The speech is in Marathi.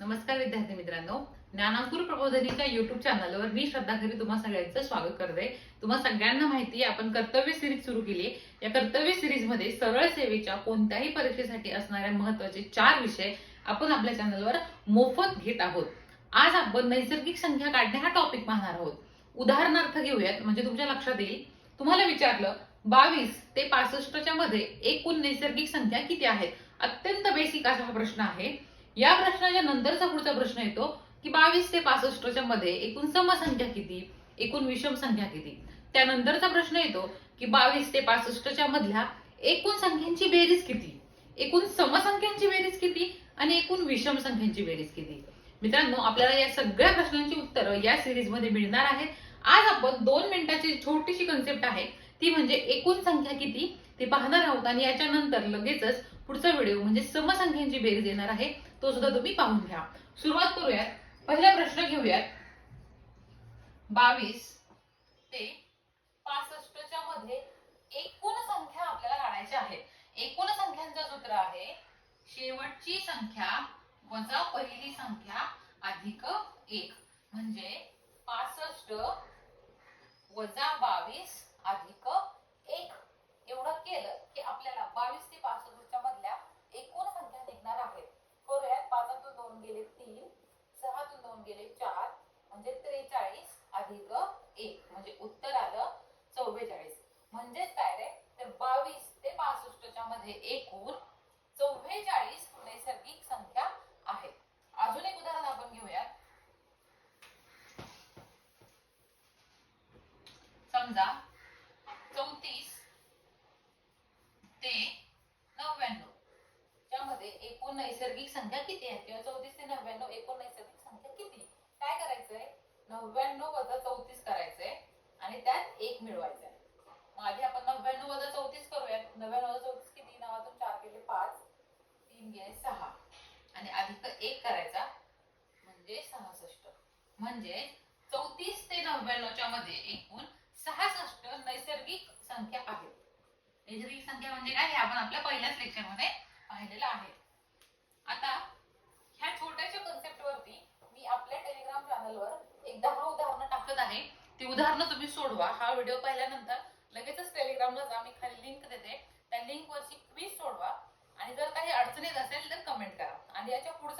नमस्कार विद्यार्थी मित्रांनो. ज्ञानांकुर प्रबोधनीच्या युट्यूब चॅनलवर मी श्रद्धा खरी तुम्हा सगळ्यांचं स्वागत करते. तुम्हा सगळ्यांना माहिती आपण कर्तव्य सिरीज सुरू केली या कर्तव्य सिरीजमध्ये सरळ सेवेच्या कोणत्याही परीक्षेसाठी असणाऱ्या महत्त्वाचे चार विषय आपण आपल्या चॅनलवर मोफत घेत आहोत. आज आपण नैसर्गिक संख्या काढणे हा टॉपिक पाहणार आहोत. उदाहरणार्थ घेऊयात म्हणजे तुमच्या लक्षात येईल. तुम्हाला विचारलं बावीस ते पासष्टच्या मध्ये एकूण नैसर्गिक संख्या किती आहेत? अत्यंत बेसिक असा हा प्रश्न आहे. या प्रश्नाच्या नंतरचा पुढचा प्रश्न येतो की बावीस ते पासष्टच्या मध्ये एकूण समसंख्या किती? एकूण विषम संख्या किती? त्यानंतरचा प्रश्न येतो की बावीस ते पासष्टच्या मधल्या एकूण संख्यांची बेरीज किती? एकूण समसंख्यांची बेरीज किती आणि एकूण विषम संख्यांची बेरीज किती? मित्रांनो आपल्याला या सगळ्या प्रश्नांची उत्तरं या सिरीजमध्ये मिळणार आहेत. आज आपण दोन मिनिटाची छोटीशी कन्सेप्ट आहे. ती म्हणजे एकूण संख्या किती? ते पाहणार आहोत आणि याच्यानंतर लगेचच पुढचा व्हिडिओ म्हणजे समसंख्यांची बेरीज येणार आहे. तो सुद्धा तुम्ही पाहून घ्या. सुरुवात करूयात. पहिला प्रश्न घेऊयात. बावीस ते पासष्टच्या मध्ये एकूण संख्या आपल्याला काढायच्या आहेत एकूण संख्यांचं सूत्र आहे शेवटची संख्या वजा पहिली संख्या अधिक एक. म्हणजे पासष्ट वजा बावीस अधिक एक एवढं केलं की आपल्याला बावीस ते पासष्टच्या मधल्या एकूण संख्या निघणार आहेत करूयात पाचातून दोन गेले तीन सहातून दोन गेले चार म्हणजे त्रेचाळीस अधिक एक म्हणजे उत्तर आलं चव्वेचाळीस म्हणजेच काय रे? तर बावीस ते पासष्टच्या मध्ये एकूण चव्वेचाळीस नैसर्गिक संख्या आहे. अजून एक उदाहरण आपण घेऊयात. समजा चौतीस ते नव्याण्णव. त्यामध्ये एकूण नैसर्गिक संख्या किती आहे? किंवा चौतीस ते नव्याण्णव एकूण नैसर्गिक संख्या किती काय करायचंय? नव्याण्णव वजा चौतीस करायचं आणि त्यात एक मिळवायचा आहे. मग आधी आपण नव्याण्णव वजा चौतीस करूयात. नव्याण्णव वजा चौतीस किती? नावातून चार गेले पाच. तीन गेले सहा. आणि अधिक एक करायचा म्हणजे सहासष्ट. म्हणजे चौतीस ते नव्याण्णवच्या मध्ये एकूण सहासष्ट नैसर्गिक संख्या आहेत नैसर्गिक संख्या म्हणजे काय? हे आपण आपल्या पहिल्याच लेक्चरमध्ये पाहिलेलं आहे. आता ह्या छोट्याशा ती उदाहरणं तुम्ही सोडवा. हा व्हिडिओ पाहिल्यानंतर लगेचच टेलिग्रामला आम्ही खाली लिंक देते. त्या लिंकवरची क्वीज सोडवा. आणि जर काही अडचणीत असेल तर कमेंट करा. आणि याच्या पुढचा